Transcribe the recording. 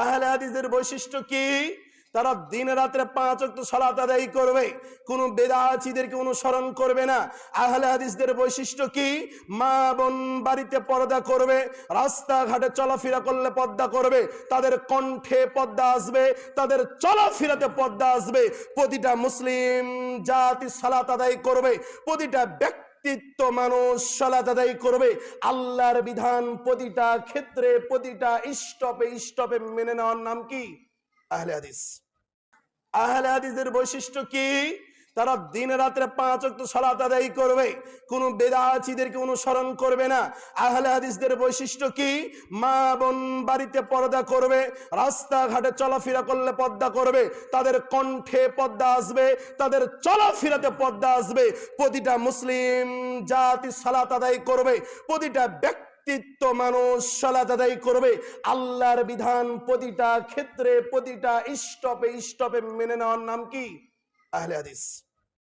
আহলে হাদিসের বৈশিষ্ট্য কি? তারা দিন রাত্রে পাঁচ অক্ট সালাত আদায় করবে, কোন বেদাচিদেরকে অনুসরণ করবে না। আহলে হাদিসদের বৈশিষ্ট্য কি? মা বোন বাড়িতে পর্দা করবে, রাস্তাঘাটে চলাফেরা করলে পর্দা করবে, তাদের কণ্ঠে পর্দা আসবে, তাদের চলাফেরাতে পর্দা আসবে। প্রতিটা মুসলিম জাতি সালাত আদায় করবে, প্রতিটা ব্যক্তি ব্যক্তিত্ব মানুষ সালাত আদায় করবে। আল্লাহর বিধান প্রতিটা ক্ষেত্রে, প্রতিটা স্টপে স্টপে মেনে নেওয়ার নাম কি? আহলে হাদিস। আহলে হাদিসের বৈশিষ্ট্য কি? তারা দিন রাত্রে পাঁচ অক্ট সালাত আদায় করবে। কোন বেদাচিদেরকে অনুসরণ করবে না। আহলে হাদিসদের বৈশিষ্ট্য কি? মা বোন বাড়িতে পর্দা করবে, রাস্তাঘাটে চলাফেরা করলে পর্দা করবে, তাদের কণ্ঠে পর্দা আসবে, তাদের চলাফেরাতে পর্দা আসবে। প্রতিটা মুসলিম জাতি সালাত আদায় করবে, প্রতিটা ব্যক্তি ব্যক্তিত্ব মানুষ সালাত আদায় করবে। আল্লাহর বিধান প্রতিটা ক্ষেত্রে, প্রতিটা স্টপে স্টপে মেনে নেওয়ার নাম কি? আহলে হাদিস।